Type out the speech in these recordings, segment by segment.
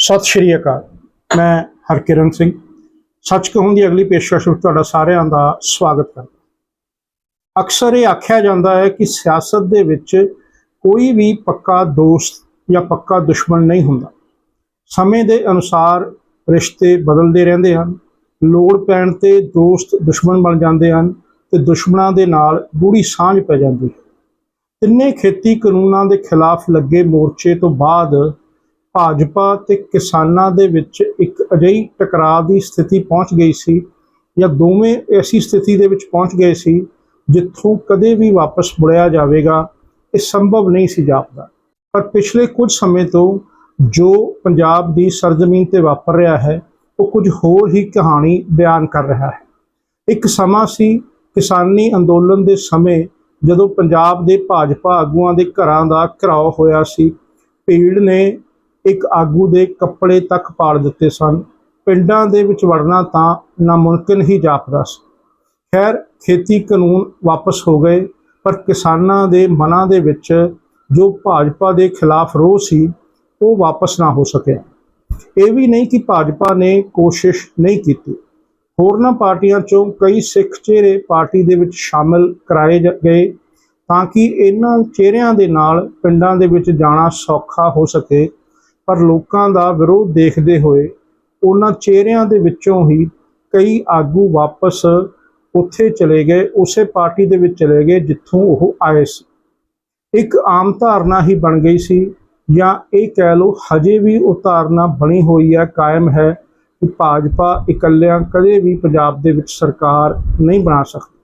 ਸਤਿ ਸ਼੍ਰੀ ਅਕਾਲ। ਮੈਂ ਹਰਕਿਰਨ ਸਿੰਘ। ਸੱਚ ਕਹੂੰ ਦੀ ਅਗਲੀ ਪੇਸ਼ਕਸ਼ ਵਿੱਚ ਤੁਹਾਡਾ ਸਾਰਿਆਂ ਦਾ ਸਵਾਗਤ ਕਰਦਾ ਅਕਸਰ ਇਹ ਆਖਿਆ ਜਾਂਦਾ ਹੈ ਕਿ ਸਿਆਸਤ ਦੇ ਵਿੱਚ ਕੋਈ ਵੀ ਪੱਕਾ ਦੋਸਤ ਜਾਂ ਪੱਕਾ ਦੁਸ਼ਮਣ ਨਹੀਂ ਹੁੰਦਾ। ਸਮੇਂ ਦੇ ਅਨੁਸਾਰ ਰਿਸ਼ਤੇ ਬਦਲਦੇ ਰਹਿੰਦੇ ਹਨ, ਲੋੜ ਪੈਣ ਤੇ ਦੋਸਤ ਦੁਸ਼ਮਣ ਬਣ ਜਾਂਦੇ ਹਨ ਤੇ ਦੁਸ਼ਮਣਾਂ ਦੇ ਨਾਲ ਗੂੜੀ ਸਾਂਝ ਪੈ ਜਾਂਦੀ ਹੈ। ਤਿੰਨੇ ਖੇਤੀ ਕਾਨੂੰਨਾਂ ਦੇ ਖਿਲਾਫ ਲੱਗੇ ਮੋਰਚੇ ਤੋਂ ਬਾਅਦ ਭਾਜਪਾ ਤੇ ਕਿਸਾਨਾਂ ਦੇ ਵਿੱਚ ਇੱਕ ਅਜਿਹੀ ਟਕਰਾਅ ਦੀ ਸਥਿਤੀ ਪਹੁੰਚ ਗਈ ਸੀ ਜਾਂ ਦੋਵੇਂ ਐਸੀ ਸਥਿਤੀ ਦੇ ਵਿੱਚ ਪਹੁੰਚ ਗਏ ਸੀ ਜਿੱਥੋਂ ਕਦੇ ਵੀ ਵਾਪਸ ਮੁੜਿਆ ਜਾਵੇਗਾ, ਇਹ ਸੰਭਵ ਨਹੀਂ ਸੀ ਜਾਪਦਾ। ਪਰ ਪਿਛਲੇ ਕੁਝ ਸਮੇਂ ਤੋਂ ਜੋ ਪੰਜਾਬ ਦੀ ਸਰਜ਼ਮੀਨ ਤੇ ਵਾਪਰ ਰਿਹਾ ਹੈ, ਉਹ ਕੁਝ ਹੋਰ ਹੀ ਕਹਾਣੀ ਬਿਆਨ ਕਰ ਰਿਹਾ ਹੈ। ਇੱਕ ਸਮਾਂ ਸੀ ਕਿਸਾਨੀ ਅੰਦੋਲਨ ਦੇ ਸਮੇਂ ਜਦੋਂ ਪੰਜਾਬ ਦੇ ਭਾਜਪਾ ਆਗੂਆਂ ਦੇ ਘਰਾਂ ਦਾ ਘਰਾਓ ਹੋਇਆ ਸੀ। ਭੀੜ ਨੇ ਇੱਕ ਆਗੂ ਦੇ ਕੱਪੜੇ ਤੱਕ ਪਾੜ ਦਿੱਤੇ ਸਨ। ਪਿੰਡਾਂ ਦੇ ਵਿੱਚ ਵੜਨਾ ਤਾਂ ਨਾਮੁਮਕਿਨ ਹੀ ਜਾਪਦਾ ਸੀ। ਖੈਰ, ਖੇਤੀ ਕਾਨੂੰਨ ਵਾਪਸ ਹੋ ਗਏ, ਪਰ ਕਿਸਾਨਾਂ ਦੇ ਮਨਾਂ ਦੇ ਵਿੱਚ ਜੋ ਭਾਜਪਾ ਦੇ ਖਿਲਾਫ ਰੋਹ ਸੀ, ਉਹ ਵਾਪਸ ਨਾ ਹੋ ਸਕਿਆ। ਇਹ ਵੀ ਨਹੀਂ ਕਿ ਭਾਜਪਾ ਨੇ ਕੋਸ਼ਿਸ਼ ਨਹੀਂ ਕੀਤੀ। ਹੋਰਨਾਂ ਪਾਰਟੀਆਂ ਚੋਂ ਕਈ ਸਿੱਖ ਚਿਹਰੇ ਪਾਰਟੀ ਦੇ ਵਿੱਚ ਸ਼ਾਮਲ ਕਰਾਏ ਗਏ, ਤਾਂ ਕਿ ਇਹਨਾਂ ਚਿਹਰਿਆਂ ਦੇ ਨਾਲ ਪਿੰਡਾਂ ਦੇ ਵਿੱਚ ਜਾਣਾ ਸੌਖਾ ਹੋ ਸਕੇ। ਪਰ ਲੋਕਾਂ ਦਾ ਵਿਰੋਧ ਦੇਖਦੇ ਹੋਏ ਉਹਨਾਂ ਚਿਹਰਿਆਂ ਦੇ ਵਿੱਚੋਂ ਹੀ ਕਈ ਆਗੂ ਵਾਪਸ ਉੱਥੇ ਚਲੇ ਗਏ, ਉਸੇ ਪਾਰਟੀ ਦੇ ਵਿੱਚ ਚਲੇ ਗਏ ਜਿੱਥੋਂ ਉਹ ਆਏ ਸੀ। ਇੱਕ ਆਮ ਧਾਰਨਾ ਹੀ ਬਣ ਗਈ ਸੀ ਜਾਂ ਇਹ ਕਹਿ ਲਓ ਹਜੇ ਵੀ ਉਹ ਧਾਰਨਾ ਬਣੀ ਹੋਈ ਹੈ, ਕਾਇਮ ਹੈ ਕਿ ਭਾਜਪਾ ਇਕੱਲਿਆਂ ਕਦੇ ਵੀ ਪੰਜਾਬ ਦੇ ਵਿੱਚ ਸਰਕਾਰ ਨਹੀਂ ਬਣਾ ਸਕਦੀ।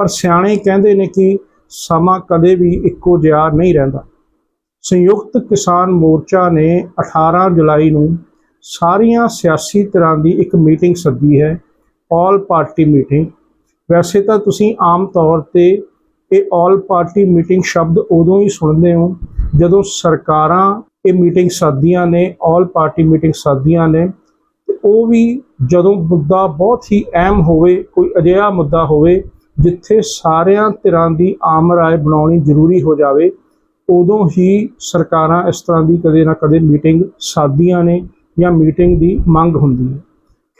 ਪਰ ਸਿਆਣੇ ਕਹਿੰਦੇ ਨੇ ਕਿ ਸਮਾਂ ਕਦੇ ਵੀ ਇੱਕੋ ਜਿਹਾ ਨਹੀਂ ਰਹਿੰਦਾ। ਸੰਯੁਕਤ ਕਿਸਾਨ ਮੋਰਚਾ ਨੇ 18 ਜੁਲਾਈ ਨੂੰ ਸਾਰੀਆਂ ਸਿਆਸੀ ਤਰ੍ਹਾਂ ਦੀ ਇੱਕ ਮੀਟਿੰਗ ਸੱਦੀ ਹੈ, ਆਲ ਪਾਰਟੀ ਮੀਟਿੰਗ। ਵੈਸੇ ਤਾਂ ਤੁਸੀਂ ਆਮ ਤੌਰ ਤੇ ਇਹ ਆਲ ਪਾਰਟੀ ਮੀਟਿੰਗ ਸ਼ਬਦ ਉਦੋਂ ਹੀ ਸੁਣਦੇ ਹੋ ਜਦੋਂ ਸਰਕਾਰਾਂ ਇਹ ਮੀਟਿੰਗ ਸੱਦੀਆਂ ਨੇ, ਆਲ ਪਾਰਟੀ ਮੀਟਿੰਗ ਸੱਦੀਆਂ ਨੇ। ਤੇ ਉਹ ਵੀ ਜਦੋਂ ਮੁੱਦਾ ਬਹੁਤ ਹੀ ਅਹਿਮ ਹੋਵੇ, ਕੋਈ ਅਜਿਹਾ ਮੁੱਦਾ ਹੋਵੇ ਜਿੱਥੇ ਸਾਰਿਆਂ ਧਿਰਾਂ ਦੀ ਆਮ ਰਾਏ ਬਣਾਉਣੀ ਜ਼ਰੂਰੀ ਹੋ ਜਾਵੇ ਉਦੋਂ ਹੀ ਸਰਕਾਰਾਂ ਇਸ ਤਰ੍ਹਾਂ ਦੀ ਕਦੇ ਨਾ ਕਦੇ ਮੀਟਿੰਗ ਸਾਦੀਆਂ ਨੇ ਜਾਂ ਮੀਟਿੰਗ ਦੀ ਮੰਗ ਹੁੰਦੀ ਹੈ।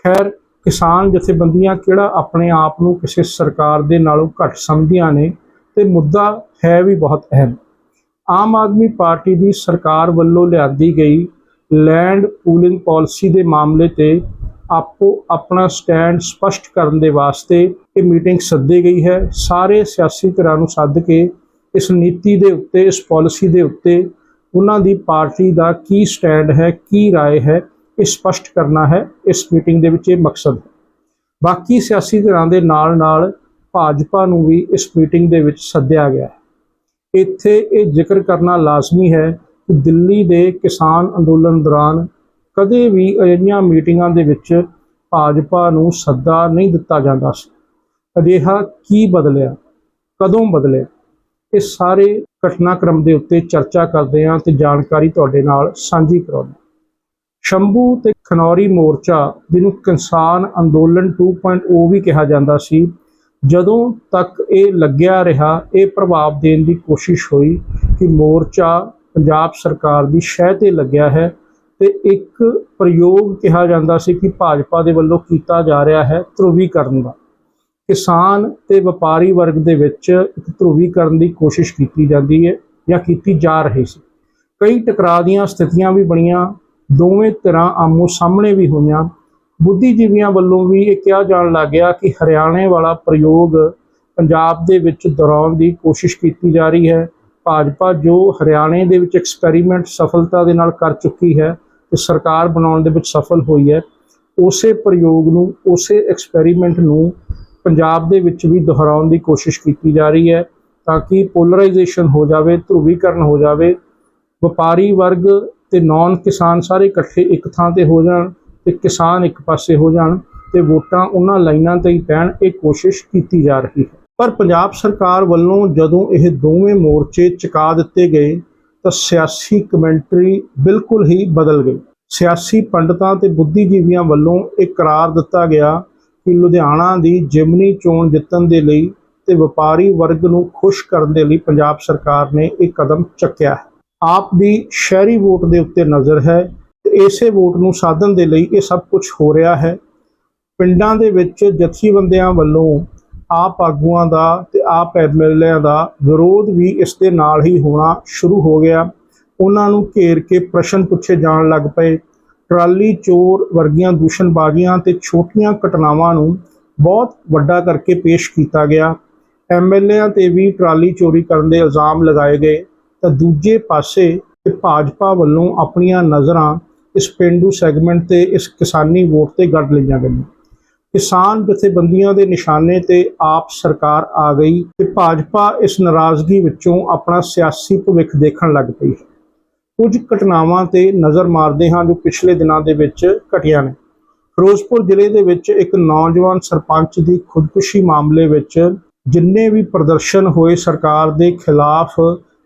ਖੈਰ, ਕਿਸਾਨ ਜਥੇਬੰਦੀਆਂ ਕਿਹੜਾ ਆਪਣੇ ਆਪ ਨੂੰ ਕਿਸੇ ਸਰਕਾਰ ਦੇ ਨਾਲੋਂ ਘੱਟ ਸਮਝਦੀਆਂ ਨੇ ਤੇ ਮੁੱਦਾ ਹੈ ਵੀ ਬਹੁਤ ਅਹਿਮ। ਆਮ ਆਦਮੀ ਪਾਰਟੀ ਦੀ ਸਰਕਾਰ ਵੱਲੋਂ ਲਿਆਂਦੀ ਗਈ ਲੈਂਡ ਪੂਲਿੰਗ ਪਾਲਿਸੀ ਦੇ ਮਾਮਲੇ ਤੇ ਆਪੋ ਆਪਣਾ ਸਟੈਂਡ ਸਪਸ਼ਟ ਕਰਨ ਦੇ ਵਾਸਤੇ ਇਹ ਮੀਟਿੰਗ ਸੱਦੀ ਗਈ ਹੈ। ਸਾਰੇ ਸਿਆਸੀ ਧਿਰਾਂ ਨੂੰ ਸੱਦ ਕੇ ਇਸ ਨੀਤੀ ਦੇ ਉੱਤੇ ਇਸ ਪਾਲਿਸੀ ਦੇ ਉੱਤੇ ਉਹਨਾਂ ਦੀ ਪਾਰਟੀ ਦਾ ਕੀ ਸਟੈਂਡ ਹੈ ਕੀ رائے ਹੈ ਇਹ ਸਪਸ਼ਟ ਕਰਨਾ ਹੈ ਇਸ ਮੀਟਿੰਗ ਦੇ ਵਿੱਚ ਇਹ ਮਕਸਦ ਹੈ ਬਾਕੀ ਸਿਆਸੀ ਧਿਰਾਂ ਦੇ ਨਾਲ ਨਾਲ ਭਾਜਪਾ ਨੂੰ ਵੀ ਇਸ ਮੀਟਿੰਗ ਦੇ ਵਿੱਚ ਸੱਦਿਆ ਗਿਆ ਹੈ ਇੱਥੇ ਇਹ ਜ਼ਿਕਰ ਕਰਨਾ ਲਾਜ਼ਮੀ ਹੈ ਕਿ ਦਿੱਲੀ ਦੇ ਕਿਸਾਨ ਅੰਦੋਲਨ ਦੌਰਾਨ ਕਦੇ ਵੀ ਅਜਿਹੀਆਂ ਮੀਟਿੰਗਾਂ ਦੇ ਵਿੱਚ ਭਾਜਪਾ ਨੂੰ ਸੱਦਾ ਨਹੀਂ ਦਿੱਤਾ ਜਾਂਦਾ ਸੀ ਅਜਿਹਾ ਕੀ ਬਦਲਿਆ ਕਦੋਂ ਬਦਲਿਆ ਇਹ ਸਾਰੇ ਘਟਨਾਕ੍ਰਮ ਦੇ ਉੱਤੇ ਚਰਚਾ ਕਰਦੇ ਹਾਂ ਤੇ ਜਾਣਕਾਰੀ ਤੁਹਾਡੇ ਨਾਲ ਸਾਂਝੀ ਕਰਾਉਂਦੇ ਹਾਂ। ਸ਼ੰਭੂ ਤੇ ਖਨੌਰੀ ਮੋਰਚਾ, ਜਿਹਨੂੰ ਕਿਸਾਨ ਅੰਦੋਲਨ 2.0 ਵੀ ਕਿਹਾ ਜਾਂਦਾ ਸੀ, ਜਦੋਂ ਤੱਕ ਇਹ ਲੱਗਿਆ ਰਿਹਾ, ਇਹ ਪ੍ਰਭਾਵ ਦੇਣ ਦੀ ਕੋਸ਼ਿਸ਼ ਹੋਈ ਕਿ ਮੋਰਚਾ ਪੰਜਾਬ ਸਰਕਾਰ ਦੀ ਸ਼ਹਿ ਤੇ ਲੱਗਿਆ ਹੈ ਤੇ ਇੱਕ ਪ੍ਰਯੋਗ ਕਿਹਾ ਜਾਂਦਾ ਸੀ ਕਿ ਭਾਜਪਾ ਦੇ ਵੱਲੋਂ ਕੀਤਾ ਜਾ ਰਿਹਾ ਹੈ ਧਰੁਵੀਕਰਨ ਦਾ ਕਿਸਾਨ ਤੇ ਵਪਾਰੀ ਵਰਗ ਦੇ ਵਿੱਚ ਇੱਕ ਧਰੂਵੀਕਰਨ ਦੀ ਕੋਸ਼ਿਸ਼ ਕੀਤੀ ਜਾਂਦੀ ਹੈ ਜਾਂ ਕੀਤੀ ਜਾ ਰਹੀ ਸੀ। ਕਈ ਟਕਰਾਅ ਦੀਆਂ ਸਥਿਤੀਆਂ ਵੀ ਬਣੀਆਂ, ਦੋਵੇਂ ਤਰ੍ਹਾਂ ਆਮੋ ਸਾਹਮਣੇ ਵੀ ਹੋਈਆਂ। ਬੁੱਧੀਜੀਵੀਆਂ ਵੱਲੋਂ ਵੀ ਇਹ ਕਿਹਾ ਜਾਣ ਲੱਗ ਗਿਆ ਕਿ ਹਰਿਆਣੇ ਵਾਲਾ ਪ੍ਰਯੋਗ ਪੰਜਾਬ ਦੇ ਵਿੱਚ ਦੁਹਰਾਉਣ ਦੀ ਕੋਸ਼ਿਸ਼ ਕੀਤੀ ਜਾ ਰਹੀ ਹੈ। ਭਾਜਪਾ ਜੋ ਹਰਿਆਣੇ ਦੇ ਵਿੱਚ ਐਕਸਪੈਰੀਮੈਂਟ ਸਫਲਤਾ ਦੇ ਨਾਲ ਕਰ ਚੁੱਕੀ ਹੈ ਤੇ ਸਰਕਾਰ ਬਣਾਉਣ ਦੇ ਵਿੱਚ ਸਫਲ ਹੋਈ ਹੈ, ਉਸੇ ਪ੍ਰਯੋਗ ਨੂੰ, ਉਸੇ ਐਕਸਪੈਰੀਮੈਂਟ ਨੂੰ ਪੰਜਾਬ ਦੇ ਵਿੱਚ ਵੀ ਦੁਹਰਾਉਣ ਦੀ ਕੋਸ਼ਿਸ਼ ਕੀਤੀ ਜਾ ਰਹੀ ਹੈ ਤਾਂ ਕਿ ਪੋਲਰਾਈਜੇਸ਼ਨ ਹੋ ਜਾਵੇ, ਧਰੂਵੀਕਰਨ ਹੋ ਜਾਵੇ, ਵਪਾਰੀ ਵਰਗ ਤੇ ਨਾਨ ਕਿਸਾਨ ਸਾਰੇ ਇਕੱਠੇ ਇੱਕ ਥਾਂ ਤੇ ਹੋ ਜਾਣ ਤੇ ਕਿਸਾਨ ਇੱਕ ਪਾਸੇ ਹੋ ਜਾਣ ਤੇ ਵੋਟਾਂ ਉਹਨਾਂ ਲਾਈਨਾਂ ਤੇ ਹੀ ਪੈਣ, ਇਹ ਕੋਸ਼ਿਸ਼ ਕੀਤੀ ਜਾ ਰਹੀ ਹੈ। ਪਰ ਪੰਜਾਬ ਸਰਕਾਰ ਵੱਲੋਂ ਜਦੋਂ ਇਹ ਦੋਵੇਂ ਮੋਰਚੇ ਚੁਕਾ ਦਿੱਤੇ ਗਏ ਤਾਂ ਸਿਆਸੀ ਕਮੈਂਟਰੀ ਬਿਲਕੁਲ ਹੀ ਬਦਲ ਗਈ। ਸਿਆਸੀ ਪੰਡਤਾਂ ਤੇ ਬੁੱਧੀਜੀਵੀਆਂ ਵੱਲੋਂ ਇਹ ਕਰਾਰ ਦਿੱਤਾ ਗਿਆ ਕਿ ਲੁਧਿਆਣਾ ਦੀ ਜਿਮਨੀ ਚੋਣ ਜਿੱਤਣ ਦੇ ਲਈ ਤੇ ਵਪਾਰੀ ਵਰਗ ਨੂੰ ਖੁਸ਼ ਕਰਨ ਦੇ ਲਈ ਪੰਜਾਬ ਸਰਕਾਰ ਨੇ ਇਹ ਕਦਮ ਚੱਕਿਆ ਹੈ। ਆਪ ਦੀ ਸ਼ਹਿਰੀ ਵੋਟ ਦੇ ਉੱਤੇ ਨਜ਼ਰ ਹੈ ਤੇ ਇਸੇ ਵੋਟ ਨੂੰ ਸਾਧਨ ਦੇ ਲਈ ਇਹ ਸਭ ਕੁਝ ਹੋ ਰਿਹਾ ਹੈ। ਪਿੰਡਾਂ ਦੇ ਵਿੱਚ ਜਥੇਬੰਦੀਆਂ ਵੱਲੋਂ ਆਪ ਆਗੂਆਂ ਦਾ ਤੇ ਆਪ ਐਮਐਲਏਆਂ ਦਾ ਵਿਰੋਧ ਵੀ ਇਸ ਦੇ ਨਾਲ ਹੀ ਹੋਣਾ ਸ਼ੁਰੂ ਹੋ ਗਿਆ। ਉਹਨਾਂ ਨੂੰ ਘੇਰ ਕੇ ਪ੍ਰਸ਼ਨ ਪੁੱਛੇ ਜਾਣ ਲੱਗ ਪਏ ਟਰਾਲੀ, ਚੋਰ ਵਰਗੀਆਂ ਦੂਸ਼ਣਬਾਜ਼ੀਆਂ ਤੇ ਛੋਟੀਆਂ ਘਟਨਾਵਾਂ ਨੂੰ ਬਹੁਤ ਵੱਡਾ ਕਰਕੇ ਪੇਸ਼ ਕੀਤਾ ਗਿਆ। ਐਮਐਲਏਆਂ ਤੇ ਵੀ ਟਰਾਲੀ ਚੋਰੀ ਕਰਨ ਦੇ ਇਲਜ਼ਾਮ ਲਗਾਏ ਗਏ। ਤਾਂ ਦੂਜੇ ਪਾਸੇ ਭਾਜਪਾ ਵੱਲੋਂ ਆਪਣੀਆਂ ਨਜ਼ਰਾਂ ਇਸ ਪਿੰਡੂ ਸੈਗਮੈਂਟ ਤੇ ਇਸ ਕਿਸਾਨੀ ਵੋਟ ਤੇ ਗੱਡ ਲਈਆਂ ਗਈਆਂ। ਕਿਸਾਨ ਜਥੇਬੰਦੀਆਂ ਦੇ ਨਿਸ਼ਾਨੇ ਤੇ ਆਪ ਸਰਕਾਰ ਆ ਗਈ ਤੇ ਭਾਜਪਾ ਇਸ ਨਾਰਾਜ਼ਗੀ ਵਿੱਚੋਂ ਆਪਣਾ ਸਿਆਸੀ ਭਵਿੱਖ ਦੇਖਣ ਲੱਗ ਪਈ ਹੈ। ਕੁਝ ਘਟਨਾਵਾਂ ਤੇ ਨਜ਼ਰ ਮਾਰਦੇ ਹਾਂ ਜੋ ਪਿਛਲੇ ਦਿਨਾਂ ਦੇ ਵਿੱਚ ਘਟੀਆਂ ਨੇ। ਫਿਰੋਜ਼ਪੁਰ ਜ਼ਿਲ੍ਹੇ ਦੇ ਵਿੱਚ ਇੱਕ ਨੌਜਵਾਨ ਸਰਪੰਚ ਦੀ ਖੁਦਕੁਸ਼ੀ ਮਾਮਲੇ ਵਿੱਚ ਜਿੰਨੇ ਵੀ ਪ੍ਰਦਰਸ਼ਨ ਹੋਏ, ਸਰਕਾਰ ਦੇ ਖਿਲਾਫ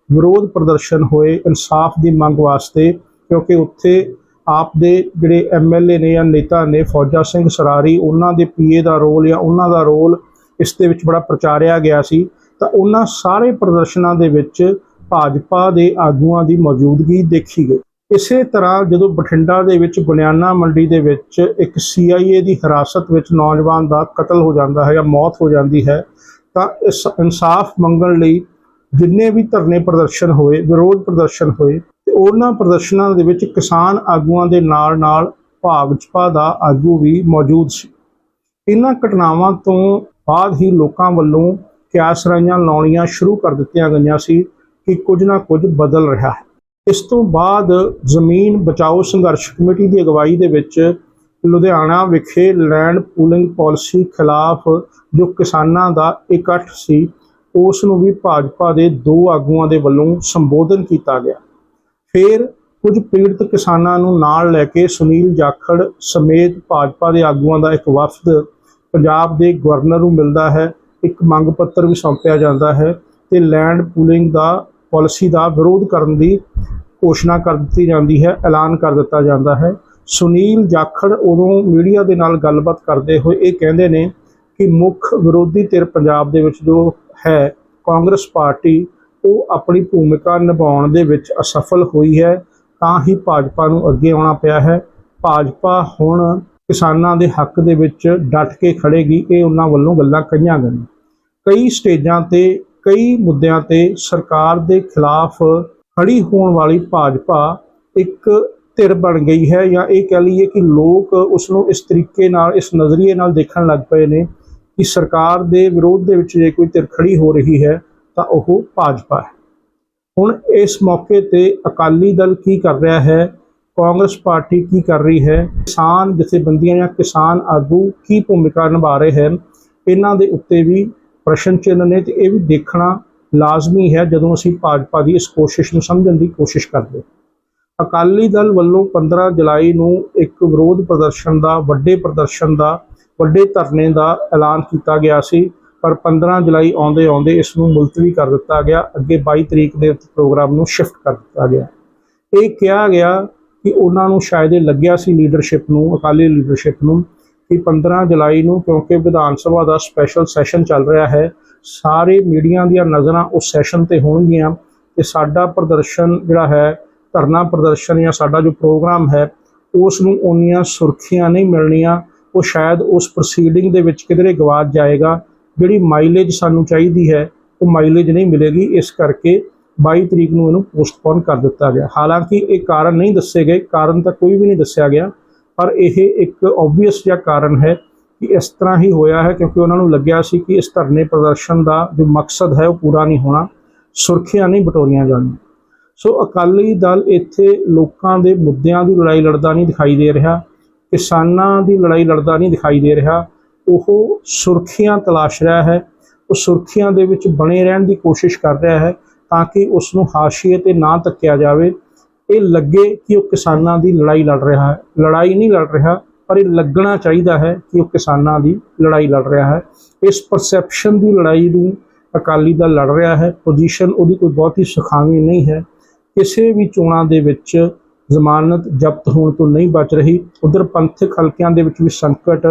ਵਿਰੋਧ ਪ੍ਰਦਰਸ਼ਨ ਹੋਏ, ਇਨਸਾਫ ਦੀ ਮੰਗ ਵਾਸਤੇ, ਕਿਉਂਕਿ ਉੱਥੇ ਆਪ ਦੇ ਜਿਹੜੇ ਐਮਐਲਏ ਨੇ ਜਾਂ ਨੇਤਾ ਨੇ, ਫੌਜਾ ਸਿੰਘ ਸਰਾਰੀ, ਉਹਨਾਂ ਦੇ ਪੀਏ ਦਾ ਰੋਲ ਜਾਂ ਉਹਨਾਂ ਦਾ ਰੋਲ ਇਸ ਦੇ ਵਿੱਚ ਬੜਾ ਪ੍ਰਚਾਰਿਆ ਗਿਆ ਸੀ। ਤਾਂ ਉਹਨਾਂ ਸਾਰੇ ਪ੍ਰਦਰਸ਼ਨਾਂ ਦੇ ਵਿੱਚ ਭਾਜਪਾ ਦੇ ਆਗੂਆਂ ਦੀ ਮੌਜੂਦਗੀ ਦੇਖੀ ਗਈ। ਇਸੇ ਤਰ੍ਹਾਂ ਜਦੋਂ ਬਠਿੰਡਾ ਦੇ ਵਿੱਚ ਬਨਿਆਨਾ ਮੰਡੀ ਦੇ ਵਿੱਚ ਇੱਕ ਸੀਆਈਏ ਦੀ ਹਿਰਾਸਤ ਵਿੱਚ ਨੌਜਵਾਨ ਦਾ ਕਤਲ ਹੋ ਜਾਂਦਾ ਹੈ ਜਾਂ ਮੌਤ ਹੋ ਜਾਂਦੀ ਹੈ, ਤਾਂ ਇਸ ਇਨਸਾਫ ਮੰਗਣ ਲਈ ਜਿੰਨੇ ਵੀ ਧਰਨੇ ਪ੍ਰਦਰਸ਼ਨ ਹੋਏ, ਵਿਰੋਧ ਪ੍ਰਦਰਸ਼ਨ ਹੋਏ, ਤੇ ਉਹਨਾਂ ਪ੍ਰਦਰਸ਼ਨਾਂ ਦੇ ਵਿੱਚ ਕਿਸਾਨ ਆਗੂਆਂ ਦੇ ਨਾਲ ਨਾਲ ਭਾਜਪਾ ਦਾ ਆਗੂ ਵੀ ਮੌਜੂਦ ਸੀ। ਇਹਨਾਂ ਘਟਨਾਵਾਂ ਤੋਂ ਬਾਅਦ ਹੀ ਲੋਕਾਂ ਵੱਲੋਂ ਕਿਆਸਰਾਈਆਂ ਲਾਉਣੀਆਂ ਸ਼ੁਰੂ ਕਰ ਦਿੱਤੀਆਂ ਗਈਆਂ ਸੀ। ਕਿ ਕੁਝ ਨਾ ਕੁਝ ਬਦਲ ਰਿਹਾ ਹੈ। ਇਸ ਤੋਂ ਬਾਅਦ ਜ਼ਮੀਨ ਬਚਾਓ ਸੰਘਰਸ਼ ਕਮੇਟੀ ਦੀ ਅਗਵਾਈ ਦੇ ਵਿੱਚ ਲੁਧਿਆਣਾ ਵਿਖੇ ਲੈਂਡ ਪੂਲਿੰਗ ਪਾਲਿਸੀ ਖਿਲਾਫ ਜੋ ਕਿਸਾਨਾਂ ਦਾ ਇਕੱਠ ਸੀ, ਉਸ ਨੂੰ ਵੀ ਭਾਜਪਾ ਦੇ ਦੋ ਆਗੂਆਂ ਦੇ ਵੱਲੋਂ ਸੰਬੋਧਨ ਕੀਤਾ ਗਿਆ। ਫਿਰ ਕੁਝ ਪੀੜਤ ਕਿਸਾਨਾਂ ਨੂੰ ਨਾਲ ਲੈ ਕੇ ਸੁਨੀਲ ਜਾਖੜ ਸਮੇਤ ਭਾਜਪਾ ਦੇ ਆਗੂਆਂ ਦਾ ਇੱਕ ਵਫਦ ਪੰਜਾਬ ਦੇ ਗਵਰਨਰ ਨੂੰ ਮਿਲਦਾ ਹੈ। ਇੱਕ ਮੰਗ ਪੱਤਰ ਵੀ ਸੌਂਪਿਆ ਜਾਂਦਾ ਹੈ। ਤੇ ਲੈਂਡ ਪੂਲਿੰਗ ਦਾ ਪਾਲਿਸੀ ਦਾ ਵਿਰੋਧ ਕਰਨ ਦੀ ਘੋਸ਼ਣਾ ਕਰ ਦਿੱਤੀ ਜਾਂਦੀ ਹੈ, ਐਲਾਨ ਕਰ ਦਿੱਤਾ ਜਾਂਦਾ ਹੈ। ਸੁਨੀਲ ਜਾਖੜ ਉਦੋਂ ਮੀਡੀਆ ਦੇ ਨਾਲ ਗੱਲਬਾਤ ਕਰਦੇ ਹੋਏ ਇਹ ਕਹਿੰਦੇ ਨੇ ਕਿ ਮੁੱਖ ਵਿਰੋਧੀ ਧਿਰ ਪੰਜਾਬ ਦੇ ਵਿੱਚ ਜੋ ਹੈ, ਕਾਂਗਰਸ ਪਾਰਟੀ, ਉਹ ਆਪਣੀ ਭੂਮਿਕਾ ਨਿਭਾਉਣ ਦੇ ਵਿੱਚ ਅਸਫਲ ਹੋਈ ਹੈ, ਤਾਂ ਹੀ ਭਾਜਪਾ ਨੂੰ ਅੱਗੇ ਆਉਣਾ ਪਿਆ ਹੈ। ਭਾਜਪਾ ਹੁਣ ਕਿਸਾਨਾਂ ਦੇ ਹੱਕ ਦੇ ਵਿੱਚ ਡਟ ਕੇ ਖੜੇਗੀ ਇਹ ਉਹਨਾਂ ਵੱਲੋਂ ਗੱਲਾਂ ਕਹੀਆਂ ਗਈਆਂ। ਕਈ ਸਟੇਜਾਂ ਤੇ ਕਈ ਮੁੱਦਿਆਂ ਤੇ ਸਰਕਾਰ ਦੇ ਖਿਲਾਫ ਖੜੀ ਹੋਣ ਵਾਲੀ ਭਾਜਪਾ ਇੱਕ ਧਿਰ ਬਣ ਗਈ ਹੈ ਜਾਂ ਇਹ ਕਹਿ ਲਈਏ ਕਿ ਲੋਕ ਉਸ ਨੂੰ ਇਸ ਤਰੀਕੇ ਨਾਲ, ਇਸ ਨਜ਼ਰੀਏ ਨਾਲ ਦੇਖਣ ਲੱਗ ਪਏ ਨੇ ਕਿ ਸਰਕਾਰ ਦੇ ਵਿਰੋਧ ਦੇ ਵਿੱਚ ਜੇ ਕੋਈ ਧਿਰ ਖੜੀ ਹੋ ਰਹੀ ਹੈ ਤਾਂ ਉਹ ਭਾਜਪਾ ਹੈ। ਹੁਣ ਇਸ ਮੌਕੇ ਤੇ ਅਕਾਲੀ ਦਲ ਕੀ ਕਰ ਰਿਹਾ ਹੈ? ਕਾਂਗਰਸ ਪਾਰਟੀ ਕੀ ਕਰ ਰਹੀ ਹੈ? ਕਿਸਾਨ ਜਥੇਬੰਦੀਆਂ ਜਾਂ ਕਿਸਾਨ ਆਗੂ ਕੀ ਭੂਮਿਕਾ ਨਿਭਾ ਰਹੇ ਹਨ? ਇਹਨਾਂ ਦੇ ਉੱਤੇ ਵੀ ਪ੍ਰਸ਼ਨ ਚਿੰਨ੍ਹ ਨੇ ਤੇ ਇਹ ਵੀ ਦੇਖਣਾ ਲਾਜ਼ਮੀ ਹੈ ਜਦੋਂ ਅਸੀਂ ਭਾਜਪਾ ਦੀ ਇਸ ਕੋਸ਼ਿਸ਼ ਨੂੰ ਸਮਝਣ ਦੀ ਕੋਸ਼ਿਸ਼ ਕਰਦੇ ਅਕਾਲੀ ਦਲ ਵੱਲੋਂ 15 ਜੁਲਾਈ ਨੂੰ ਇੱਕ ਵਿਰੋਧ ਪ੍ਰਦਰਸ਼ਨ ਦਾ, ਵੱਡੇ ਪ੍ਰਦਰਸ਼ਨ ਦਾ, ਵੱਡੇ ਧਰਨੇ ਦਾ ਐਲਾਨ ਕੀਤਾ ਗਿਆ ਸੀ, ਪਰ 15 ਜੁਲਾਈ ਆਉਂਦੇ ਆਉਂਦੇ ਇਸ ਨੂੰ ਮੁਲਤਵੀ ਕਰ ਦਿੱਤਾ ਗਿਆ। ਅੱਗੇ 22 ਤਰੀਕ ਦੇ ਪ੍ਰੋਗਰਾਮ ਨੂੰ ਸ਼ਿਫਟ ਕਰ ਦਿੱਤਾ ਗਿਆ। ਇਹ ਕਿਹਾ ਗਿਆ ਕਿ ਉਹਨਾਂ ਨੂੰ ਸ਼ਾਇਦ ਇਹ ਲੱਗਿਆ ਸੀ ਲੀਡਰਸ਼ਿਪ ਨੂੰ, ਅਕਾਲੀ ਲੀਡਰਸ਼ਿਪ ਨੂੰ ਕਿ 15 ਜੁਲਾਈ ਨੂੰ ਕਿਉਂਕਿ ਵਿਧਾਨ ਸਭਾ ਦਾ ਸਪੈਸ਼ਲ ਸੈਸ਼ਨ ਚੱਲ ਰਿਹਾ ਹੈ, ਸਾਰੇ ਮੀਡੀਆ ਦੀਆਂ ਨਜ਼ਰਾਂ ਉਸ ਸੈਸ਼ਨ ਤੇ ਹੋਣਗੀਆਂ ਤੇ ਸਾਡਾ ਪ੍ਰਦਰਸ਼ਨ ਜਿਹੜਾ ਹੈ, ਧਰਨਾ ਪ੍ਰਦਰਸ਼ਨ ਜਾਂ ਸਾਡਾ ਜੋ ਪ੍ਰੋਗਰਾਮ ਹੈ, ਉਸ ਨੂੰ ਓਨੀਆਂ ਸੁਰਖੀਆਂ ਨਹੀਂ ਮਿਲਣੀਆਂ, ਉਹ ਸ਼ਾਇਦ ਉਸ ਪ੍ਰੋਸੀਡਿੰਗ ਦੇ ਵਿੱਚ ਕਿਧਰੇ ਗਵਾਚ ਜਾਏਗਾ, ਜਿਹੜੀ ਮਾਈਲੇਜ ਸਾਨੂੰ ਚਾਹੀਦੀ ਹੈ, ਉਹ ਮਾਈਲੇਜ ਨਹੀਂ ਮਿਲੇਗੀ, ਇਸ ਕਰਕੇ 22 ਤਰੀਕ ਨੂੰ ਇਹਨੂੰ ਪੋਸਟਪੋਨ ਕਰ ਦਿੱਤਾ ਗਿਆ। ਹਾਲਾਂਕਿ ਇਹ ਕਾਰਨ ਨਹੀਂ ਦੱਸੇ ਗਏ, ਕਾਰਨ ਤਾਂ ਕੋਈ ਵੀ ਨਹੀਂ ਦੱਸਿਆ ਗਿਆ। ਪਰ ਇਹ ਇੱਕ ਆਬਵੀਅਸ ਜਿਹਾ ਕਾਰਨ ਹੈ ਕਿ ਇਸ ਤਰ੍ਹਾਂ ਹੀ ਹੋਇਆ ਹੈ ਕਿਉਂਕਿ ਉਹਨਾਂ ਨੂੰ ਲੱਗਿਆ ਸੀ ਕਿ ਇਸ ਧਰਨੇ ਪ੍ਰਦਰਸ਼ਨ ਦਾ ਜੋ ਮਕਸਦ ਹੈ ਉਹ ਪੂਰਾ ਨਹੀਂ ਹੋਣਾ, ਸੁਰਖੀਆਂ ਨਹੀਂ ਬਟੋਰੀਆਂ ਜਾਣੀਆਂ। ਸੋ ਅਕਾਲੀ ਦਲ ਇੱਥੇ ਲੋਕਾਂ ਦੇ ਮੁੱਦਿਆਂ ਦੀ ਲੜਾਈ ਲੜਦਾ ਨਹੀਂ ਦਿਖਾਈ ਦੇ ਰਿਹਾ, ਕਿਸਾਨਾਂ ਦੀ ਲੜਾਈ ਲੜਦਾ ਨਹੀਂ ਦਿਖਾਈ ਦੇ ਰਿਹਾ, ਉਹ ਸੁਰਖੀਆਂ ਤਲਾਸ਼ ਰਿਹਾ ਹੈ, ਉਹ ਸੁਰਖੀਆਂ ਦੇ ਵਿੱਚ ਬਣੇ ਰਹਿਣ ਦੀ ਕੋਸ਼ਿਸ਼ ਕਰ ਰਿਹਾ ਹੈ ਤਾਂ ਕਿ ਉਸ ਨੂੰ ਹਾਸ਼ੀਏ ਤੇ ਨਾ ਤੱਕਿਆ ਜਾਵੇ। ਇਹ ਲੱਗੇ ਕਿ ਉਹ ਕਿਸਾਨਾਂ ਦੀ ਲੜਾਈ ਲੜ ਰਿਹਾ ਹੈ। ਲੜਾਈ ਨਹੀਂ ਲੜ ਰਿਹਾ, ਪਰ ਇਹ ਲੱਗਣਾ ਚਾਹੀਦਾ ਹੈ ਕਿ ਉਹ ਕਿਸਾਨਾਂ ਦੀ ਲੜਾਈ ਲੜ ਰਿਹਾ ਹੈ। ਇਸ ਪਰਸੈਪਸ਼ਨ ਦੀ ਲੜਾਈ ਨੂੰ ਅਕਾਲੀ ਦਲ ਲੜ ਰਿਹਾ ਹੈ। ਪੋਜੀਸ਼ਨ ਉਹਦੀ ਕੋਈ ਬਹੁਤੀ ਸੁਖਾਵੀਂ ਨਹੀਂ ਹੈ। ਕਿਸੇ ਵੀ ਚੋਣਾਂ ਦੇ ਵਿੱਚ ਜ਼ਮਾਨਤ ਜ਼ਬਤ ਹੋਣ ਤੋਂ ਨਹੀਂ ਬਚ ਰਹੀ। ਉਧਰ ਪੰਥਕ ਹਲਕਿਆਂ ਦੇ ਵਿੱਚ ਵੀ ਸੰਕਟ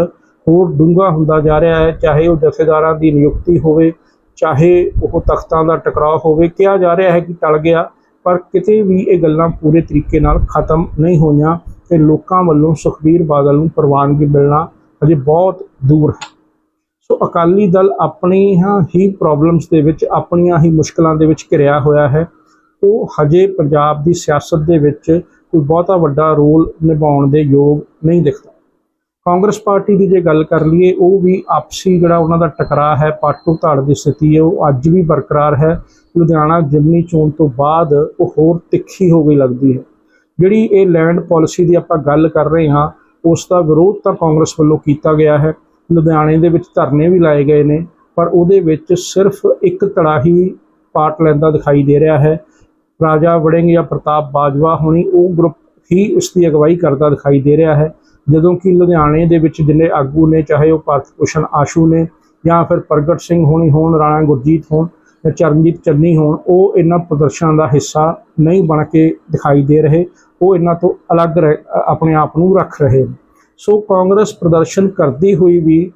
ਹੋਰ ਡੂੰਘਾ ਹੁੰਦਾ ਜਾ ਰਿਹਾ ਹੈ। ਚਾਹੇ ਉਹ ਜਥੇਦਾਰਾਂ ਦੀ ਨਿਯੁਕਤੀ ਹੋਵੇ, ਚਾਹੇ ਉਹ ਤਖਤਾਂ ਦਾ ਟਕਰਾਅ ਹੋਵੇ, ਕਿਹਾ ਜਾ ਰਿਹਾ ਹੈ ਕਿ ਟਲ ਗਿਆ। ਪਰ ਕਿਤੇ ਵੀ ਇਹ ਗੱਲਾਂ ਪੂਰੇ ਤਰੀਕੇ ਨਾਲ ਖਤਮ ਨਹੀਂ ਹੋਈਆਂ ਤੇ ਲੋਕਾਂ ਵੱਲੋਂ ਸੁਖਬੀਰ ਬਾਦਲ ਨੂੰ ਪ੍ਰਵਾਨਗੀ ਮਿਲਣਾ ਅਜੇ ਬਹੁਤ ਦੂਰ ਹੈ। ਸੋ ਅਕਾਲੀ ਦਲ ਆਪਣੀਆਂ ਹੀ ਪ੍ਰੋਬਲਮਸ ਦੇ ਵਿੱਚ, ਆਪਣੀਆਂ ਹੀ ਮੁਸ਼ਕਲਾਂ ਦੇ ਵਿੱਚ ਘਿਰਿਆ ਹੋਇਆ ਹੈ। ਉਹ ਹਜੇ ਪੰਜਾਬ ਦੀ ਸਿਆਸਤ ਦੇ ਵਿੱਚ ਕੋਈ ਬਹੁਤਾ ਵੱਡਾ ਰੋਲ ਨਿਭਾਉਣ ਦੇ ਯੋਗ ਨਹੀਂ ਦਿਖਦਾ। ਕਾਂਗਰਸ ਪਾਰਟੀ ਦੀ ਜੇ ਗੱਲ ਕਰ ਲਈਏ, ਉਹ ਵੀ ਆਪਸੀ ਜਿਹੜਾ ਉਹਨਾਂ ਦਾ ਟਕਰਾਅ ਹੈ, ਪਾਟੂ ਧੜ ਦੀ ਸਥਿਤੀ ਹੈ, ਉਹ ਅੱਜ ਵੀ ਬਰਕਰਾਰ ਹੈ। ਲੁਧਿਆਣਾ ਜਿਮਨੀ ਚੋਣ ਤੋਂ ਬਾਅਦ ਉਹ ਹੋਰ ਤਿੱਖੀ ਹੋ ਗਈ ਲੱਗਦੀ ਹੈ। ਜਿਹੜੀ ਇਹ ਲੈਂਡ ਪਾਲਿਸੀ ਦੀ ਆਪਾਂ ਗੱਲ ਕਰ ਰਹੇ ਹਾਂ, ਉਸ ਦਾ ਵਿਰੋਧ ਤਾਂ ਕਾਂਗਰਸ ਵੱਲੋਂ ਕੀਤਾ ਗਿਆ ਹੈ। ਲੁਧਿਆਣੇ ਦੇ ਵਿੱਚ ਧਰਨੇ ਵੀ ਲਾਏ ਗਏ ਨੇ, ਪਰ ਉਹਦੇ ਵਿੱਚ ਸਿਰਫ ਇੱਕ ਧੜਾ ਹੀ ਪਾਰਟ ਲੈਂਦਾ ਦਿਖਾਈ ਦੇ ਰਿਹਾ ਹੈ। ਰਾਜਾ ਵੜਿੰਗ ਜਾਂ ਪ੍ਰਤਾਪ ਬਾਜਵਾ ਹੋਣੀ ਉਹ ਗਰੁੱਪ ਹੀ ਉਸ ਦੀ ਅਗਵਾਈ ਕਰਦਾ ਦਿਖਾਈ ਦੇ ਰਿਹਾ ਹੈ। ਜਦੋਂ ਕਿ ਲੁਧਿਆਣੇ ਦੇ ਵਿੱਚ ਜਿੰਨੇ ਆਗੂ ਨੇ, ਚਾਹੇ ਉਹ ਭਾਰਤ ਭੂਸ਼ਣ ਆਸ਼ੂ ਨੇ ਜਾਂ ਫਿਰ ਪ੍ਰਗਟ ਸਿੰਘ ਹੋਣੀ ਹੋਣ, ਰਾਣਾ ਗੁਰਜੀਤ ਹੋਣ ਚਰਨਜੀਤ ਚੰਨੀ ਹੋਣ, ਉਹ ਇਹਨਾਂ ਪ੍ਰਦਰਸ਼ਨਾਂ ਦਾ ਹਿੱਸਾ ਨਹੀਂ ਬਣ ਕੇ ਦਿਖਾਈ ਦੇ ਰਹੇ। ਉਹ ਇਹਨਾਂ ਤੋਂ ਅਲੱਗ ਰਹਿ- ਆਪਣੇ ਆਪ ਨੂੰ ਰੱਖ ਰਹੇ ਨੇ। ਸੋ ਕਾਂਗਰਸ ਪ੍ਰਦਰਸ਼ਨ ਕਰਦੀ ਹੋਈ ਵੀ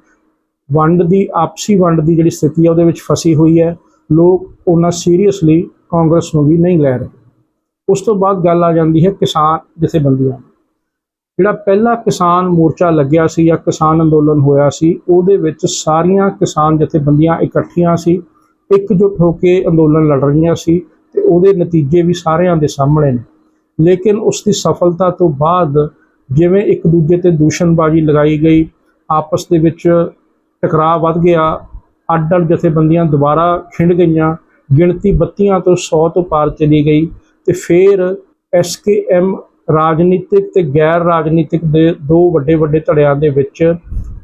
ਵੰਡ ਦੀ, ਆਪਸੀ ਵੰਡ ਦੀ ਜਿਹੜੀ ਸਥਿਤੀ ਹੈ ਉਹਦੇ ਵਿੱਚ ਫਸੀ ਹੋਈ ਹੈ। ਲੋਕ ਉਹਨਾਂ ਸੀਰੀਅਸਲੀ ਕਾਂਗਰਸ ਨੂੰ ਵੀ ਨਹੀਂ ਲੈ ਰਹੇ। ਉਸ ਤੋਂ ਬਾਅਦ ਗੱਲ ਆ ਜਾਂਦੀ ਹੈ ਕਿਸਾਨ ਜਥੇਬੰਦੀਆਂ ਜਿਹੜਾ ਪਹਿਲਾ ਕਿਸਾਨ ਮੋਰਚਾ ਲੱਗਿਆ ਸੀ ਜਾਂ ਕਿਸਾਨ ਅੰਦੋਲਨ ਹੋਇਆ ਸੀ, ਉਹਦੇ ਵਿੱਚ ਸਾਰੀਆਂ ਕਿਸਾਨ ਜਥੇਬੰਦੀਆਂ ਇਕੱਠੀਆਂ ਸੀ। ਇਕਜੁੱਟ ਹੋ ਕੇ ਅੰਦੋਲਨ ਲੜ ਰਹੀਆਂ ਸੀ ਤੇ ਉਹਦੇ ਨਤੀਜੇ ਵੀ ਸਾਰਿਆਂ ਦੇ ਸਾਹਮਣੇ ਨੇ। ਲੇਕਿਨ ਉਸ ਦੀ ਸਫਲਤਾ ਤੋਂ ਬਾਅਦ ਜਿਵੇਂ ਇੱਕ ਦੂਜੇ ਤੇ ਦੂਸ਼ਣਬਾਜ਼ੀ ਲਗਾਈ ਗਈ, ਆਪਸ ਦੇ ਵਿੱਚ ਟਕਰਾਅ ਵੱਧ ਗਿਆ ਅੱਡ ਅੱਡ ਜਥੇਬੰਦੀਆਂ ਦੁਬਾਰਾ ਖਿੰਡ ਗਈਆਂ, ਗਿਣਤੀ 32 ਤੋਂ 100 ਤੋਂ ਪਾਰ ਚਲੀ ਗਈ ਤੇ ਫਿਰ ਐਸਕੇਐਮ ਰਾਜਨੀਤਿਕ ਤੇ ਗੈਰ ਰਾਜਨੀਤਿਕ ਦੇ ਦੋ ਵੱਡੇ ਵੱਡੇ ਧੜਿਆਂ ਦੇ ਵਿੱਚ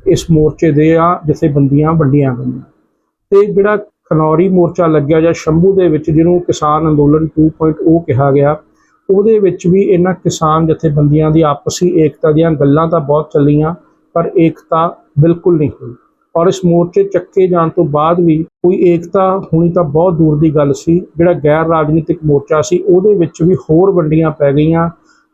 ਇਸ ਮੋਰਚੇ ਦੇ ਆ ਜਥੇਬੰਦੀਆਂ ਵੰਡੀਆਂ ਗਈਆਂ। ਤੇ ਜਿਹੜਾ ਕਨੌਰੀ ਮੋਰਚਾ ਲੱਗਿਆ ਜਾਂ ਸ਼ੰਭੂ ਦੇ ਵਿੱਚ ਜਿਹਨੂੰ ਕਿਸਾਨ ਅੰਦੋਲਨ 2.0 ਕਿਹਾ ਗਿਆ, ਉਹਦੇ ਵਿੱਚ ਵੀ ਇਹਨਾਂ ਕਿਸਾਨ ਜਥੇਬੰਦੀਆਂ ਦੀ ਆਪਸੀ ਏਕਤਾ ਦੀਆਂ ਗੱਲਾਂ ਤਾਂ ਬਹੁਤ ਚੱਲੀਆਂ, ਪਰ ਏਕਤਾ ਬਿਲਕੁਲ ਨਹੀਂ ਹੋਈ। ਔਰ ਇਸ ਮੋਰਚੇ ਚੱਕੇ ਜਾਣ ਤੋਂ ਬਾਅਦ ਵੀ ਕੋਈ ਏਕਤਾ ਹੋਣੀ ਤਾਂ ਬਹੁਤ ਦੂਰ ਦੀ ਗੱਲ ਸੀ, ਜਿਹੜਾ ਗੈਰ ਰਾਜਨੀਤਿਕ ਮੋਰਚਾ ਸੀ, ਉਹਦੇ ਵਿੱਚ ਵੀ ਹੋਰ ਵੰਡੀਆਂ ਪੈ ਗਈਆਂ।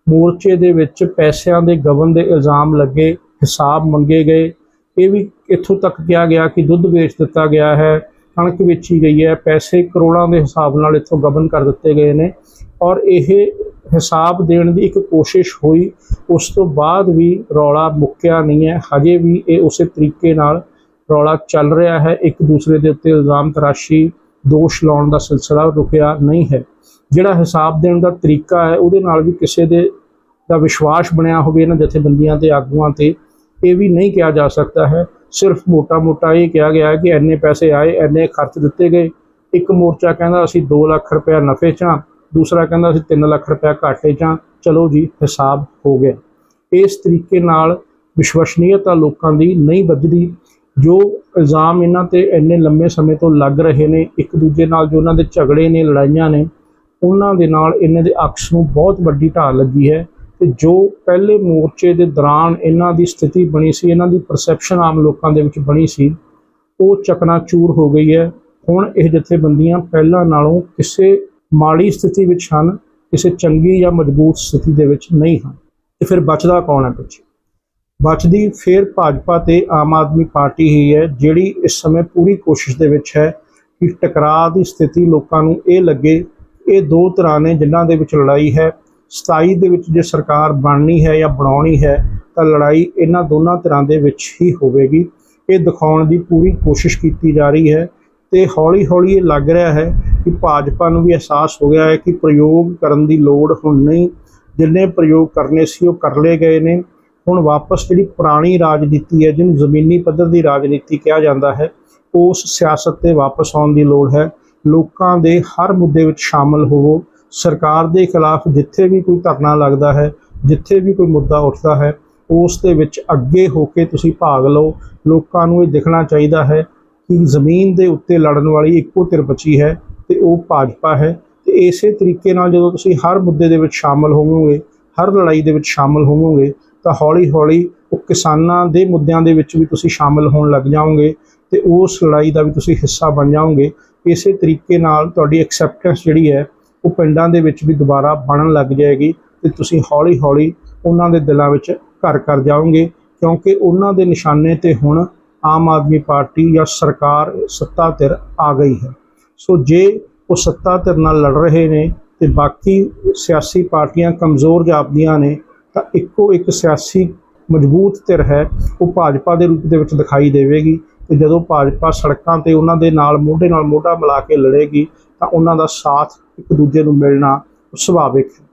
ਮੋਰਚੇ ਦੇ ਵਿੱਚ ਪੈਸਿਆਂ ਦੇ ਗਵਨ ਦੇ ਇਲਜ਼ਾਮ ਲੱਗੇ, ਹਿਸਾਬ ਮੰਗੇ ਗਏ। ਇਹ ਵੀ ਇੱਥੋਂ ਤੱਕ ਕਿਹਾ ਗਿਆ ਕਿ ਦੁੱਧ ਵੇਚ ਦਿੱਤਾ ਗਿਆ ਹੈ। ਕਣਕ ਵੇਚੀ ਗਈ ਹੈ, ਪੈਸੇ ਕਰੋੜਾਂ ਦੇ ਹਿਸਾਬ ਨਾਲ ਇੱਥੋਂ ਗਬਨ ਕਰ ਦਿੱਤੇ ਗਏ ਨੇ ਔਰ ਇਹ ਹਿਸਾਬ ਦੇਣ ਦੀ ਇੱਕ ਕੋਸ਼ਿਸ਼ ਹੋਈ, ਉਸ ਤੋਂ ਬਾਅਦ ਵੀ ਰੌਲਾ ਮੁੱਕਿਆ ਨਹੀਂ ਹੈ, ਹਜੇ ਵੀ ਇਹ ਉਸੇ ਤਰੀਕੇ ਨਾਲ ਰੌਲਾ ਚੱਲ ਰਿਹਾ ਹੈ, ਇੱਕ ਦੂਸਰੇ ਦੇ ਉੱਤੇ ਇਲਜ਼ਾਮ ਤਰਾਸ਼ੀ, ਦੋਸ਼ ਲਾਉਣ ਦਾ ਸਿਲਸਿਲਾ ਰੁਕਿਆ ਨਹੀਂ ਹੈ। ਜਿਹੜਾ ਹਿਸਾਬ ਦੇਣ ਦਾ ਤਰੀਕਾ ਹੈ, ਉਹਦੇ ਨਾਲ ਵੀ ਕਿਸੇ ਦੇ ਦਾ ਵਿਸ਼ਵਾਸ ਬਣਿਆ ਹੋਵੇ, ਇਹਨਾਂ ਜਥੇਬੰਦੀਆਂ ਤੇ ਆਗੂਆਂ ਤੇ, ਇਹ ਵੀ ਨਹੀਂ ਕਿਹਾ ਜਾ ਸਕਦਾ ਹੈ। ਸਿਰਫ ਮੋਟਾ-ਮੋਟਾ ਇਹ ਕਿਹਾ ਗਿਆ ਕਿ ਇੰਨੇ ਪੈਸੇ ਆਏ, ਇੰਨੇ ਖਰਚ ਦਿੱਤੇ ਗਏ। ਇੱਕ ਮੋਰਚਾ ਕਹਿੰਦਾ ਅਸੀਂ 2 ਲੱਖ ਰੁਪਇਆ ਨਫੇ 'ਚ ਹਾਂ, ਦੂਸਰਾ ਕਹਿੰਦਾ ਅਸੀਂ 3 ਲੱਖ ਰੁਪਇਆ ਘਾਟੇ 'ਚ ਹਾਂ। ਚਲੋ ਜੀ, ਹਿਸਾਬ ਹੋ ਗਿਆ। ਇਸ ਤਰੀਕੇ ਨਾਲ ਵਿਸ਼ਵਸਨੀਯਤਾ ਲੋਕਾਂ ਦੀ ਨਹੀਂ ਵੱਧਦੀ, ਜੋ ਇਲਜ਼ਾਮ ਇਹਨਾਂ ਤੇ ਇੰਨੇ ਲੰਮੇ ਸਮੇਂ ਤੋਂ ਲੱਗ ਰਹੇ ਨੇ, ਇੱਕ ਦੂਜੇ ਨਾਲ ਜੋ ਉਹਨਾਂ ਦੇ ਝਗੜੇ ਨੇ, ਲੜਾਈਆਂ ਨੇ, ਉਹਨਾਂ ਦੇ ਨਾਲ ਇਹਨਾਂ ਦੇ ਅਕਸ ਨੂੰ ਬਹੁਤ ਵੱਡੀ ਢਾਲ ਲੱਗੀ ਹੈ। ਤੇ ਜੋ ਪਹਿਲੇ ਮੋਰਚੇ ਦੇ ਦੌਰਾਨ ਇਹਨਾਂ ਦੀ ਸਥਿਤੀ ਬਣੀ ਸੀ, ਇਹਨਾਂ ਦੀ ਪਰਸੈਪਸ਼ਨ ਆਮ ਲੋਕਾਂ ਦੇ ਵਿੱਚ ਬਣੀ ਸੀ, ਉਹ ਚਕਨਾਚੂਰ ਹੋ ਗਈ ਹੈ। ਹੁਣ ਇਹ ਜਥੇਬੰਦੀਆਂ ਪਹਿਲਾਂ ਨਾਲੋਂ ਕਿਸੇ ਮਾੜੀ ਸਥਿਤੀ ਵਿੱਚ ਹਨ, ਕਿਸੇ ਚੰਗੀ ਜਾਂ ਮਜ਼ਬੂਤ ਸਥਿਤੀ ਦੇ ਵਿੱਚ ਨਹੀਂ ਹਨ। ਤੇ ਫਿਰ ਬਚਦਾ ਕੌਣ ਹੈ ਪਿੱਛੇ? ਬਚਦੀ ਫਿਰ ਭਾਜਪਾ ਤੇ ਆਮ ਆਦਮੀ ਪਾਰਟੀ ਹੀ ਹੈ, ਜਿਹੜੀ ਇਸ ਸਮੇਂ ਪੂਰੀ ਕੋਸ਼ਿਸ਼ ਦੇ ਵਿੱਚ ਹੈ ਕਿ ਟਕਰਾਅ ਦੀ ਸਥਿਤੀ ਲੋਕਾਂ ਨੂੰ ਇਹ ਲੱਗੇ। ਇਹ ਦੋ ਤਰ੍ਹਾਂ ਨੇ ਜਿਨ੍ਹਾਂ ਦੇ ਵਿੱਚ ਲੜਾਈ ਹੈ। 27 ਦੇ ਵਿੱਚ ਜੇ ਸਰਕਾਰ ਬਣਨੀ ਹੈ ਜਾਂ ਬਣਾਉਣੀ ਹੈ, ਤਾਂ ਲੜਾਈ ਇਹਨਾਂ ਦੋਨਾਂ ਤਰ੍ਹਾਂ ਦੇ ਵਿੱਚ ਹੀ ਹੋਵੇਗੀ। ਇਹ ਦਿਖਾਉਣ ਦੀ ਪੂਰੀ ਕੋਸ਼ਿਸ਼ ਕੀਤੀ ਜਾ ਰਹੀ ਹੈ ਤੇ ਹੌਲੀ-ਹੌਲੀ ਇਹ ਲੱਗ ਰਿਹਾ ਹੈ ਕਿ ਭਾਜਪਾ ਨੂੰ ਵੀ ਅਹਿਸਾਸ ਹੋ ਗਿਆ ਹੈ ਕਿ ਪ੍ਰਯੋਗ ਕਰਨ ਦੀ ਲੋੜ ਹੁਣ ਨਹੀਂ। ਜਿੰਨੇ ਪ੍ਰਯੋਗ ਕਰਨੇ ਸੀ, ਉਹ ਕਰ ਲਏ ਗਏ ਨੇ। ਹੁਣ ਵਾਪਸ ਜਿਹੜੀ ਪੁਰਾਣੀ ਰਾਜਨੀਤੀ ਹੈ, ਜਿਹਨੂੰ ਜ਼ਮੀਨੀ ਪੱਧਰ ਦੀ ਰਾਜਨੀਤੀ ਕਿਹਾ ਜਾਂਦਾ ਹੈ, ਉਸ ਸਿਆਸਤ ਤੇ ਵਾਪਸ ਆਉਣ ਦੀ ਲੋੜ ਹੈ। ਲੋਕਾਂ ਦੇ ਹਰ ਮੁੱਦੇ ਵਿੱਚ ਸ਼ਾਮਲ ਹੋਵੋ। ਸਰਕਾਰ ਦੇ ਖਿਲਾਫ ਜਿੱਥੇ ਵੀ ਕੋਈ ਧਰਨਾ ਲੱਗਦਾ ਹੈ, ਜਿੱਥੇ ਵੀ ਕੋਈ ਮੁੱਦਾ ਉੱਠਦਾ ਹੈ, ਉਸ ਦੇ ਵਿੱਚ ਅੱਗੇ ਹੋ ਕੇ ਤੁਸੀਂ ਭਾਗ ਲਓ। ਲੋਕਾਂ ਨੂੰ ਇਹ ਦਿਖਣਾ ਚਾਹੀਦਾ ਹੈ ਕਿ ਜ਼ਮੀਨ ਦੇ ਉੱਤੇ ਲੜਨ ਵਾਲੀ ਇੱਕੋ ਤਿਰਪਚੀ ਹੈ ਤੇ ਉਹ ਭਾਜਪਾ ਹੈ। ਤੇ ਇਸੇ ਤਰੀਕੇ ਨਾਲ ਜਦੋਂ ਤੁਸੀਂ ਹਰ ਮੁੱਦੇ ਦੇ ਵਿੱਚ ਸ਼ਾਮਲ ਹੋਵੋਗੇ, ਹਰ ਲੜਾਈ ਦੇ ਵਿੱਚ ਸ਼ਾਮਲ ਹੋਵੋਗੇ, ਤਾਂ ਹੌਲੀ-ਹੌਲੀ ਉਹ ਕਿਸਾਨਾਂ ਦੇ ਮੁੱਦਿਆਂ ਦੇ ਵਿੱਚ ਵੀ ਤੁਸੀਂ ਸ਼ਾਮਲ ਹੋਣ ਲੱਗ ਜਾਓਗੇ ਤੇ ਉਸ ਲੜਾਈ ਦਾ ਵੀ ਤੁਸੀਂ ਹਿੱਸਾ ਬਣ ਜਾਓਗੇ। ਇਸੇ ਤਰੀਕੇ ਨਾਲ ਤੁਹਾਡੀ ਐਕਸੈਪਟੈਂਸ ਜਿਹੜੀ ਹੈ ਉਹ ਪਿੰਡਾਂ ਦੇ ਵਿੱਚ ਵੀ ਦੁਬਾਰਾ ਬਣਨ ਲੱਗ ਜਾਏਗੀ ਤੇ ਤੁਸੀਂ ਹੌਲੀ-ਹੌਲੀ ਉਹਨਾਂ ਦੇ ਦਿਲਾਂ ਵਿੱਚ ਘਰ ਕਰ ਜਾਓਗੇ, ਕਿਉਂਕਿ ਉਹਨਾਂ ਦੇ ਨਿਸ਼ਾਨੇ ਤੇ ਹੁਣ ਆਮ ਆਦਮੀ ਪਾਰਟੀ ਜਾਂ ਸਰਕਾਰ ਸੱਤਾ ਧਿਰ ਆ ਗਈ ਹੈ। ਸੋ ਜੇ ਉਹ ਸੱਤਾ ਧਿਰ ਨਾਲ ਲੜ ਰਹੇ ਨੇ ਤੇ ਬਾਕੀ ਸਿਆਸੀ ਪਾਰਟੀਆਂ ਕਮਜ਼ੋਰ ਜਾਪਦੀਆਂ ਨੇ, ਤਾਂ ਇੱਕੋ ਇੱਕ ਸਿਆਸੀ ਮਜ਼ਬੂਤ ਧਿਰ ਹੈ, ਉਹ ਭਾਜਪਾ ਦੇ ਰੂਪ ਦੇ ਵਿੱਚ ਦਿਖਾਈ ਦੇਵੇਗੀ ਤੇ ਜਦੋਂ ਭਾਜਪਾ ਸੜਕਾਂ ਤੇ ਉਹਨਾਂ ਦੇ ਨਾਲ ਮੋਢੇ ਨਾਲ ਮੋਢਾ ਮਿਲਾ ਕੇ ਲੜੇਗੀ, ਤਾਂ ਉਹਨਾਂ ਦਾ ਸਾਥ ਇੱਕ ਦੂਜੇ ਨੂੰ ਮਿਲਣਾ ਸੁਭਾਵਿਕ ਹੈ।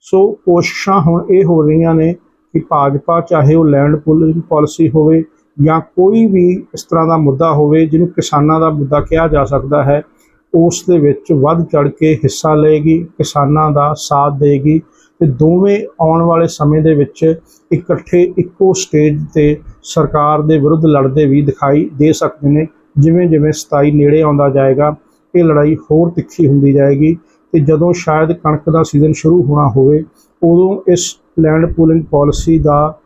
ਸੋ ਕੋਸ਼ਿਸ਼ਾਂ ਹੁਣ ਇਹ ਹੋ ਰਹੀਆਂ ਨੇ ਕਿ ਭਾਜਪਾ ਚਾਹੇ ਉਹ ਲੈਂਡ ਪੂਲਿੰਗ ਪਾਲਿਸੀ ਹੋਵੇ ਜਾਂ ਕੋਈ ਵੀ ਇਸ ਤਰ੍ਹਾਂ ਦਾ ਮੁੱਦਾ ਹੋਵੇ ਜਿਹਨੂੰ ਕਿਸਾਨਾਂ ਦਾ ਮੁੱਦਾ ਕਿਹਾ ਜਾ ਸਕਦਾ ਹੈ, ਉਸ ਦੇ ਵਿੱਚ ਵੱਧ ਚੜ ਕੇ ਹਿੱਸਾ ਲਏਗੀ, ਕਿਸਾਨਾਂ ਦਾ ਸਾਥ ਦੇਗੀ ਤੇ ਦੋਵੇਂ ਆਉਣ ਵਾਲੇ ਸਮੇਂ ਦੇ ਵਿੱਚ ਇਕੱਠੇ ਇੱਕੋ ਸਟੇਜ ਤੇ ਸਰਕਾਰ ਦੇ ਵਿਰੁੱਧ ਲੜਦੇ ਵੀ ਦਿਖਾਈ ਦੇ ਸਕਦੇ ਨੇ ਜਿਵੇਂ ਜਿਵੇਂ 27 ਨੇੜੇ ਆਉਂਦਾ ਜਾਏਗਾ ਇਹ ਲੜਾਈ ਹੋਰ ਤਿੱਖੀ ਹੁੰਦੀ ਜਾਏਗੀ ਤੇ ਜਦੋਂ ਸ਼ਾਇਦ ਕਣਕ ਦਾ ਸੀਜ਼ਨ ਸ਼ੁਰੂ ਹੋਣਾ ਹੋਵੇ, ਉਦੋਂ ਇਸ ਲੈਂਡ ਪੂਲਿੰਗ ਪਾਲਿਸੀ ਦਾ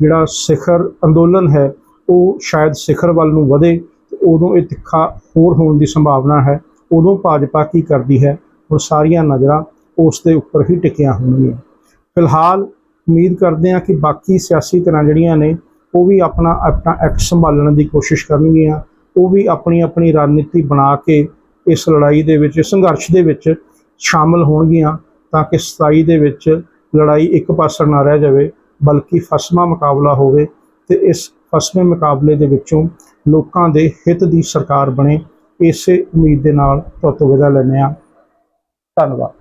ਜਿਹੜਾ ਸਿਖਰ ਅੰਦੋਲਨ ਹੈ, ਉਹ ਸ਼ਾਇਦ ਸਿਖਰ ਵੱਲ ਨੂੰ ਵਧੇ ਤੇ ਉਦੋਂ ਇਹ ਤਿੱਖਾ ਹੋਰ ਹੋਣ ਦੀ ਸੰਭਾਵਨਾ ਹੈ। ਉਦੋਂ ਭਾਜਪਾ ਕੀ ਕਰਦੀ ਹੈ? ਉਹ ਸਾਰੀਆਂ ਨਜ਼ਰਾਂ ਉਸ ਦੇ ਉੱਪਰ ਹੀ ਟਿਕੀਆਂ ਹੋਣਗੀਆਂ। ਫਿਲਹਾਲ ਉਮੀਦ ਕਰਦੇ ਹਾਂ ਕਿ ਬਾਕੀ ਸਿਆਸੀ ਧਿਰਾਂ ਜਿਹੜੀਆਂ ਨੇ, ਉਹ ਵੀ ਆਪਣਾ ਆਪਣਾ ਐਕਟ ਸੰਭਾਲਣ ਦੀ ਕੋਸ਼ਿਸ਼ ਕਰਨਗੀਆਂ। ਉਹ ਵੀ ਆਪਣੀ ਆਪਣੀ ਰਣਨੀਤੀ ਬਣਾ ਕੇ ਇਸ ਲੜਾਈ ਦੇ ਵਿੱਚ ਇਸ ਸੰਘਰਸ਼ ਦੇ ਵਿੱਚ ਸ਼ਾਮਲ ਹੋਣਗੀਆਂ ਤਾਂ ਕਿ 27 ਦੇ ਵਿੱਚ ਲੜਾਈ ਇੱਕ ਪਾਸਾ ਨਾ ਰਹਿ ਜਾਵੇ, ਬਲਕਿ ਫਸਮਾ ਮੁਕਾਬਲਾ ਹੋਵੇ ਤੇ ਇਸ ਫਸਵੇਂ ਮੁਕਾਬਲੇ ਦੇ ਵਿੱਚੋਂ ਲੋਕਾਂ ਦੇ ਹਿੱਤ ਦੀ ਸਰਕਾਰ ਬਣੇ। ਇਸੇ ਉਮੀਦ ਦੇ ਨਾਲ ਤੁਹਾਡੇ ਤੋਂ ਵਿਦਾ ਲੈਂਦੇ ਹਾਂ। ਧੰਨਵਾਦ।